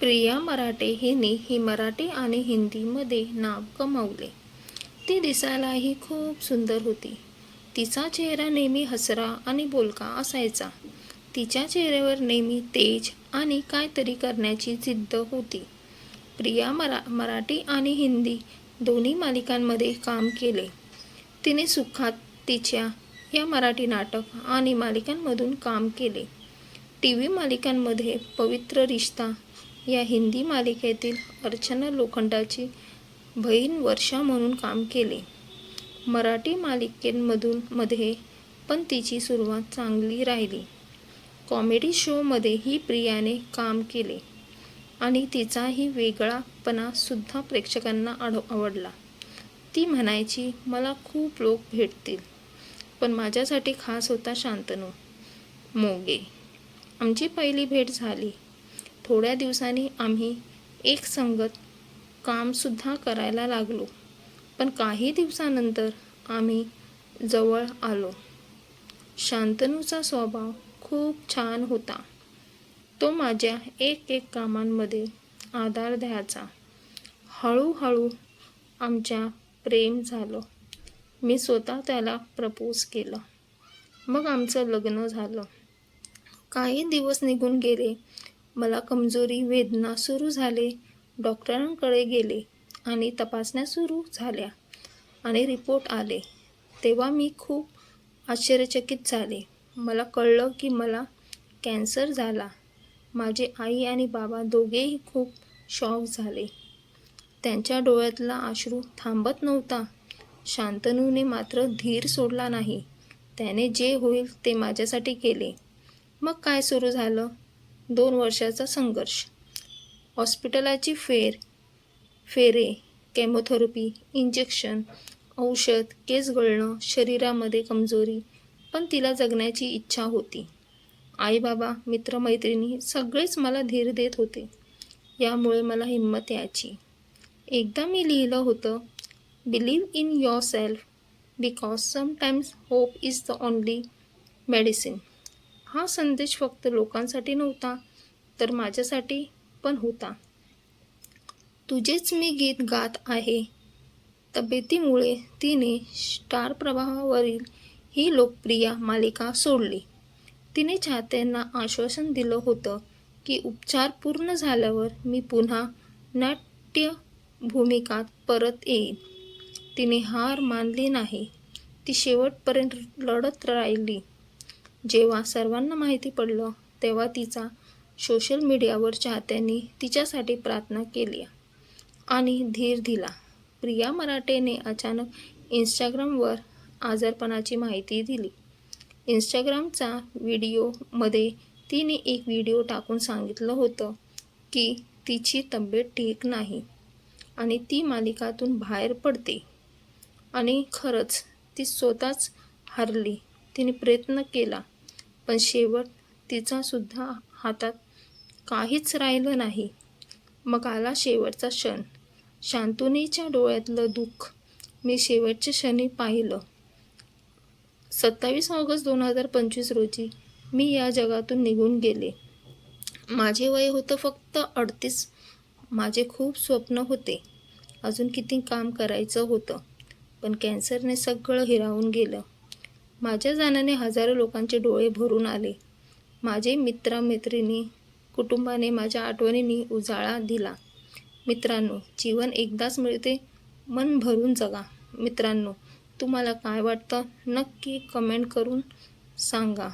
प्रिया मराठे हिने ही मराठी आणि हिंदीमध्ये नाव कमावले. ती दिसायलाही खूप सुंदर होती. तिचा चेहरा नेहमी हसरा आणि बोलका असायचा. तिच्या चेहऱ्यावर नेहमी तेज आणि काहीतरी करण्याची जिद्द होती. प्रिया मरा मराठी आणि हिंदी दोन्ही मालिकांमध्ये काम केले. तिने सुखात तिच्या या मराठी नाटक आणि मालिकांमधून काम केले. टी व्ही मालिकांमध्ये पवित्र रिश्ता या हिंदी मालिकेतील अर्चना लोखंडाची बहीण वर्षा म्हणून काम केले. मराठी मालिकेंमधून मध्ये पण तिची सुरुवात चांगली राहिली. कॉमेडी शोमध्ये ही प्रियाने काम केले आणि तिचाही वेगळापणासुद्धा प्रेक्षकांना आड आवडला. ती म्हणायची मला खूप लोक भेटतील पण माझ्यासाठी खास होता शांतनू मोगे. आमची पहिली भेट झाली. थोड्या दिवसांनी आम्ही एक संगत कामसुद्धा करायला लागलो. पण काही दिवसानंतर आम्ही जवळ आलो. शांतनूचा स्वभाव खूप छान होता. तो माझ्या एक एक कामांमध्ये आधार द्यायचा. हळूहळू आमच्या प्रेम झालं. मी स्वतः त्याला प्रपोज केलं. मग आमचं लग्न झालं. काही दिवस निघून गेले. मला कमजोरी वेदना सुरू झाले. डॉक्टरांकडे गेले आणि तपासण्या सुरू झाल्या आणि रिपोर्ट आले. तेव्हा मी खूप आश्चर्यचकित झाले. मला कळलं की मला कॅन्सर झाला. माझे आई आणि बाबा दोघेही खूप शॉक झाले. त्यांच्या डोळ्यातला अश्रू थांबत नव्हता. शांतनूने मात्र धीर सोडला नाही. त्याने जे होईल ते माझ्यासाठी केले. मग काय सुरू झालं? दोन वर्षाचा संघर्ष. हॉस्पिटलाची फेर फेरे केमोथेरपी इंजेक्शन औषध केस गळणं शरीरामध्ये कमजोरी पण तिला जगण्याची इच्छा होती. आई बाबा मित्रमैत्रिणी सगळेच मला धीर देत होते. यामुळे मला हिंमत यायची. एकदा मी लिहिलं होतं believe in yourself because sometimes hope is the only medicine हा संदेश फक्त लोकांसाठी नव्हता तर माझ्यासाठी पण होता. तुझेच मी गीत गात आहे. तब्येतीमुळे तिने स्टार प्रवाहावरील ही लोकप्रिय मालिका सोडली. तिने चाहत्यांना आश्वासन दिलं होतं की उपचार पूर्ण झाल्यावर मी पुन्हा नाट्य भूमिकात परत येईन. तिने हार मानली नाही. ती शेवटपर्यंत लढत राहिली. जेव्हा सर्वांना माहिती पडलं तेव्हा तिचा सोशल मीडियावर चाहत्यांनी तिच्यासाठी प्रार्थना केली आणि धीर दिला. प्रिया मराठेने अचानक इंस्टाग्रामवर आजारपणाची माहिती दिली. इंस्टाग्रामचा व्हिडिओमध्ये तिने एक व्हिडिओ टाकून सांगितलं होतं की तिची तब्येत ठीक नाही आणि ती मालिकातून बाहेर पडते आणि खरंच ती स्वतःच हरली. तिने प्रयत्न केला पण शेवट तिचासुद्धा हातात काहीच राहिलं नाही. मग आला शेवटचा क्षण. शांतुनीच्या डोळ्यातलं दुःख मी शेवटच्या क्षणी पाहिलं. सत्तावीस ऑगस्ट दोन हजार पंचवीस रोजी मी या जगातून निघून गेले. माझे वय होतं फक्त अडतीस. माझे खूप स्वप्न होते. अजून किती काम करायचं होतं. पण कॅन्सरने सगळं हिरावून गेलं. माझ्या जाण्याने हजारो लोकांचे डोळे भरून आले. माझे मित्रमैत्रिणी कुटुंबाने माझ्या आठवणींनी उजाळा दिला. मित्रांनो जीवन एकदाच मिळते. मन भरून जगा. मित्रांनो तुम्हाला काय वाटतं? नक्की कमेंट करून सांगा.